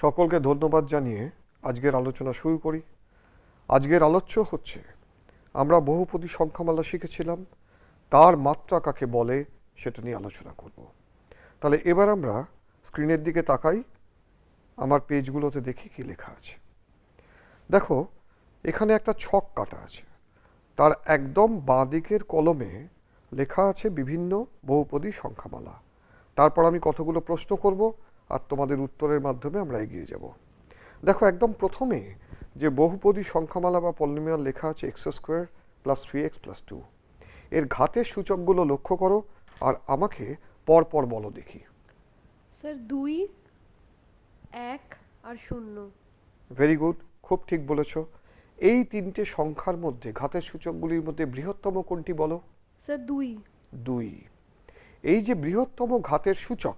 সকলকে ধন্যবাদ জানিয়ে আজকের আলোচনা শুরু করি। আজকের আলোচ্য হচ্ছে, আমরা বহুপদী সংখ্যামালা শিখেছিলাম, তার মাত্রা কাকে বলে সেটা নিয়ে আলোচনা করব। তাহলে এবার আমরা স্ক্রিনের দিকে তাকাই, আমার পেজগুলোতে দেখি কি লেখা আছে। দেখো, এখানে একটা ছক কাটা আছে। তার একদম বাঁ দিকের কলমে লেখা আছে বিভিন্ন বহুপদী সংখ্যামালা। তারপর আমি কতগুলো প্রশ্ন করব আর তোমাদের উত্তরের মাধ্যমে আমরা এগিয়ে যাব। দেখো একদম প্রথমে যে বহুপদী সংখ্যামালা বা পলিনোমিয়াল লেখা আছে X square plus three X plus two. এর ঘাতের সূচকগুলো লক্ষ্য করো আর আমাকে পর পর বলো দেখি। স্যার দুই এক আর শূন্য। ভেরি গুড খুব ঠিক বলেছ। এই তিনটে সংখ্যার মধ্যে ঘাতের সূচকগুলির মধ্যে বৃহত্তম কোনটি বলো? স্যার দুই। দুই। এই যে বৃহত্তম ঘাতের সূচক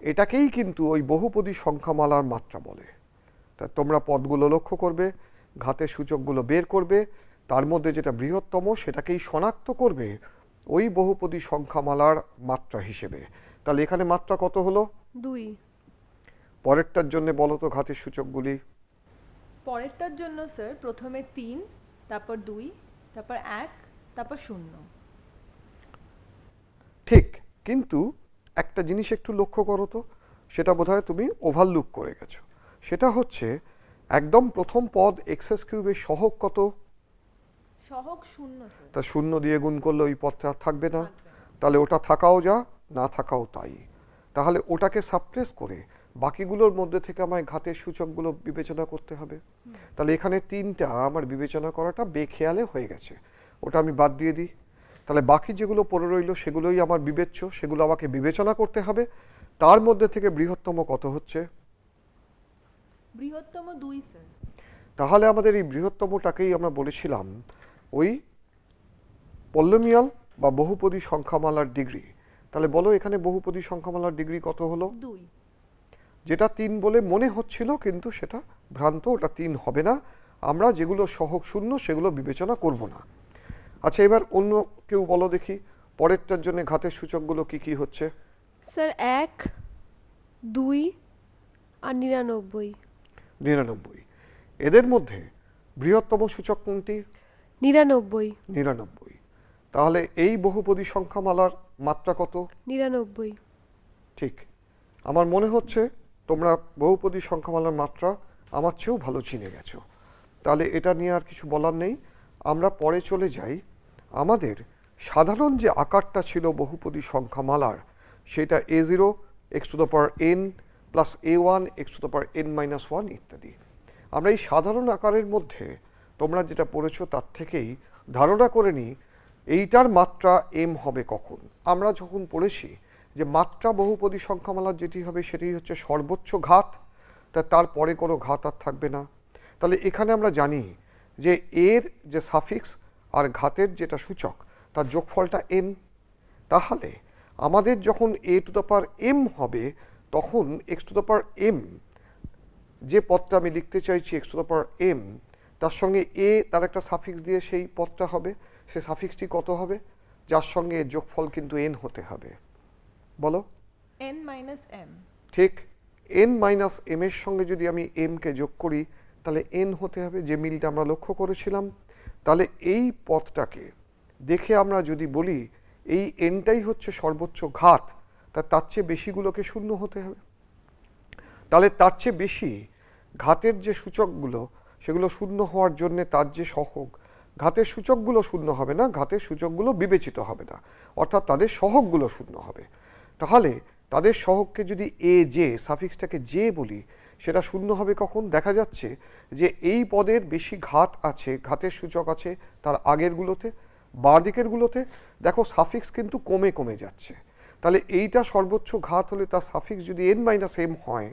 এটাকেই কিন্তু ওই বহুপদী সংখ্যামালার মাত্রা বলে। তা তোমরা পদগুলো লক্ষ্য করবে ঘাতের সূচকগুলো বের করবে তার মধ্যে যেটা বৃহত্তম সেটাকেই শনাক্ত করবে ওই বহুপদী সংখ্যামালার মাত্রা হিসেবে। তাহলে এখানে মাত্রা কত হলো? দুই। পরেরটার জন্য বলো তো ঘাতের সূচকগুলি। পরেরটার জন্য স্যার প্রথমে তিন তারপর দুই তারপর এক তারপর শূন্য। ঠিক কিন্তু একটা জিনিস একটু লক্ষ্য করো তো সেটা বোধহয় তুমি ওভারলুক করে গেছো। সেটা হচ্ছে একদম প্রথম পদ এক্সএস কিউবের সহগ কত? সহগ শূন্য তা শূন্য দিয়ে গুণ করলে ওই পদটা আর থাকবে না। থাকবে না। তাহলে ওটা থাকাও যা না থাকাও তাই। তাহলে ওটাকে সাপ্রেস করে বাকিগুলোর মধ্যে থেকে আমায় ঘাতের সূচকগুলো বিবেচনা করতে হবে। তাহলে এখানে তিনটা আমার বিবেচনা করাটা বেখেয়ালে হয়ে গেছে। ওটা আমি বাদ দিয়ে দিই। তাহলে বাকি যেগুলো পড়ে রইল সেগুলোই আমার বিবেচ্য সেগুলো আমাকে বিবেচনা করতে হবে। তার মধ্যে থেকে বৃহত্তম কত হচ্ছে? বৃহত্তম দুই স্যার। তাহলে আমাদের এই বৃহত্তমটাকেই আমরা বলেছিলাম ওই পল্লমিয়াল বা বহুপদী সংখ্যামালার ডিগ্রি। তাহলে বলো এখানে বহুপদী সংখ্যামালার ডিগ্রি কত হলো? দুই। যেটা তিন বলে মনে হচ্ছিল কিন্তু সেটা ভ্রান্ত ওটা তিন হবে না। আমরা যেগুলো সহগ শূন্য সেগুলো বিবেচনা করব না। আচ্ছা এবার অন্য কেউ বলো দেখি পরেরটার জন্য ঘাতের সূচকগুলো কি কি হচ্ছে? স্যার এক দুই আর নিরানব্বই। নিরানব্বই। এদের মধ্যে বৃহত্তম সূচক কোনটি? নিরানব্বই। নিরানব্বই। তাহলে এই বহুপদী সংখ্যামালার মাত্রা কত? নিরানব্বই। ঠিক। আমার মনে হচ্ছে তোমরা বহুপদী সংখ্যামালার মাত্রা আমার চেয়েও ভালো চিনে গেছো। তাহলে এটা নিয়ে আর কিছু বলার নেই। আমরা পরে চলে যাই, আমাদের সাধারণ যে আকারটা ছিল বহুপদী সংখ্যামালার, সেটা A zero X to the N plus A one X to the N minus one ইত্যাদি। আমরা এই সাধারণ আকারের মধ্যে তোমরা যেটা পড়েছো তার থেকেই ধারণা করে নিই, এইটার মাত্রা এম হবে কখন। আমরা যখন পড়েছি যে মাত্রা বহুপদী সংখ্যামালার যেটি হবে সেটি হচ্ছে সর্বোচ্চ ঘাত, তা তারপরে কোনো ঘাত আর থাকবে না। তাহলে এখানে আমরা জানি যে এর যে সাফিক্স আর ঘাতের যেটা সূচক তার যোগফলটা এন তাহলে আমাদের যখন A to the power M হবে তখন X to the power M যে পদটা আমি লিখতে চাইছি X to the power M তার সঙ্গে এ তার একটা সাফিক্স দিয়ে সেই পদটা হবে সে সাফিক্সটি কত হবে? যার সঙ্গে এর যোগফল কিন্তু এন হতে হবে। বলো? এন মাইনাস এম ঠিক এন মাইনাস এম এর সঙ্গে যদি আমি এমকে যোগ করি তাহলে এন হতে হবে, যে মিলটা আমরা লক্ষ্য করেছিলাম। তাহলে এই পথটাকে দেখে আমরা যদি বলি, এই এনটাই হচ্ছে সর্বোচ্চ ঘাত, তা তার চেয়ে বেশিগুলোকে শূন্য হতে হবে। তাহলে তার চেয়ে বেশি ঘাতের যে সূচকগুলো, সেগুলো শূন্য হওয়ার জন্যে তার যে সহগ, ঘাতের সূচকগুলো শূন্য হবে না, ঘাতের সূচকগুলো বিবেচিত হবে না, অর্থাৎ তাদের সহগগুলো শূন্য হবে। তাহলে তাদের সহগকে যদি এ জে সাফিক্সটাকে জে বলি সেটা শূন্য হবে কখন? দেখা যাচ্ছে যে এই পদের বেশি ঘাত আছে, ঘাতের সূচক আছে তার আগেরগুলোতে বাঁ দিকেরগুলোতে দেখো সাফিক্স কিন্তু কমে কমে যাচ্ছে। তাহলে এইটা সর্বোচ্চ ঘাত হলে তার সাফিক্স যদি এন মাইনাস এম হয়,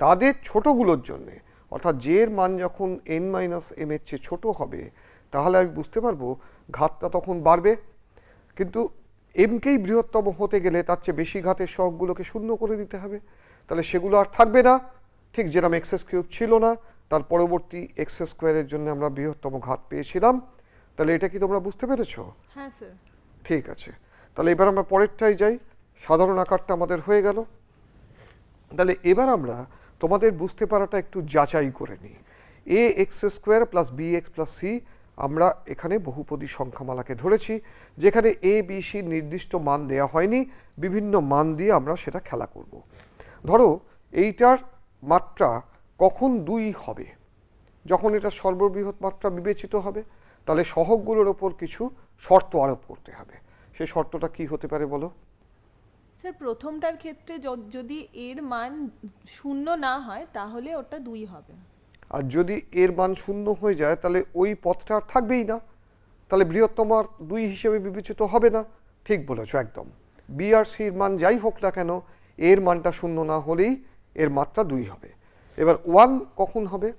তাদের ছোটগুলোর জন্যে, অর্থাৎ জে এর মান যখন এন মাইনাস এম এর চেয়ে ছোট হবে, তাহলে আমি বুঝতে পারব ঘাতটা তখন বাড়বে। কিন্তু এমকেই বৃহত্তম হতে গেলে তার চেয়ে বেশি ঘাতের সহগগুলোকে শূন্য করে দিতে হবে। তাহলে সেগুলো আর থাকবে না। ঠিক যেরকম এক্সেস কিউব ছিল না তার পরবর্তী এক্স স্কোয়ারের জন্য আমরা বৃহত্তম ঘাত পেয়েছিলাম। তাহলে এটা কি তোমরা বুঝতে পেরেছ? হ্যাঁ স্যার ঠিক আছে। তাহলে এবার আমরা পরেরটাই যাই। সাধারণ আকারটা আমাদের হয়ে গেল। তাহলে এবার আমরা তোমাদের বুঝতে পারাটা একটু যাচাই করে নিই। A X square plus B X plus C আমরা এখানে বহুপদী সংখ্যামালাকে ধরেছি যেখানে এ বি সি নির্দিষ্ট মান দেয়া হয়নি। বিভিন্ন মান দিয়ে আমরা সেটা খেলা করব। ধরো এইটার মাত্রা কখন দুই হবে? যখন এটা সর্ববৃহৎ মাত্রা বিবেচিত হবে তাহলে সহগগুলোর ওপর কিছু শর্ত আরোপ করতে হবে। সেই শর্তটা কি হতে পারে বলো? স্যার প্রথমটার ক্ষেত্রে যদি এর মান শূন্য না হয় তাহলে ওটা দুই হবে। আর যদি এর মান শূন্য হয়ে যায় তাহলে ওই পথটা আর থাকবেই না। তাহলে বৃহত্তম আর দুই হিসেবে বিবেচিত হবে না। ঠিক বলেছ একদম। বি আর সির মান যাই হোক না কেন এর মানটা শূন্য না হলেই এর মাত্রা দুই হবে। এবার ওয়ান কখন হবে?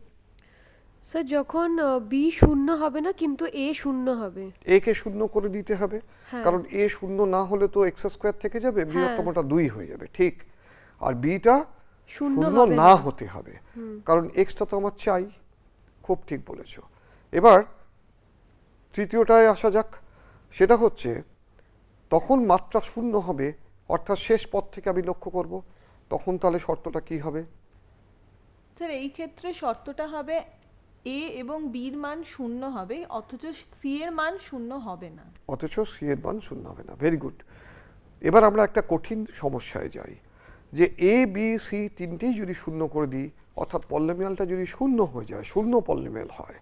স্যার যখন বি শূন্য হবে না কিন্তু এ শূন্য হবে। এ কে শূন্য করে দিতে হবে। হ্যাঁ। কারণ এ শূন্য না হলে তো এক্স স্কোয়ার থেকে যাবে বৃহত্তমটা দুই হয়ে যাবে ঠিক। আর বিটা শূন্য না হতে হবে। কারণ এক্সটা তো আমার চাই। খুব ঠিক বলেছ। এবার তৃতীয়টায় আসা যাক। সেটা হচ্ছে তখন মাত্রা শূন্য হবে অর্থাৎ শেষ পথ থেকে আমি লক্ষ্য করব। তখন তাহলে শর্তটা কি হবে? স্যার এই ক্ষেত্রে শর্তটা হবে এ এবং বির মান শূন্য হবে অথচ সি এর মান শূন্য হবে না। অথচ সি এর মান শূন্য হবে না। ভেরি গুড এবার আমরা একটা কঠিন সমস্যায় যাই যে এ বি সি তিনটেই যদি শূন্য করে দিই অর্থাৎ পল্লেমিয়ালটা যদি শূন্য হয়ে যায় শূন্য পল্লেমিয়াল হয়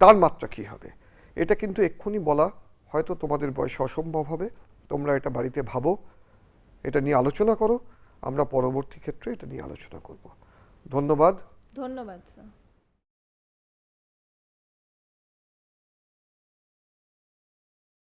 তার মাত্রা কি হবে? এটা কিন্তু এক্ষুনি বলা হয়তো তোমাদের বয়সে অসম্ভব হবে তোমরা এটা বাড়িতে ভাবো এটা নিয়ে আলোচনা করো আমরা পরবর্তী ক্ষেত্রে এটা নিয়ে আলোচনা করব। ধন্যবাদ। ধন্যবাদ স্যার।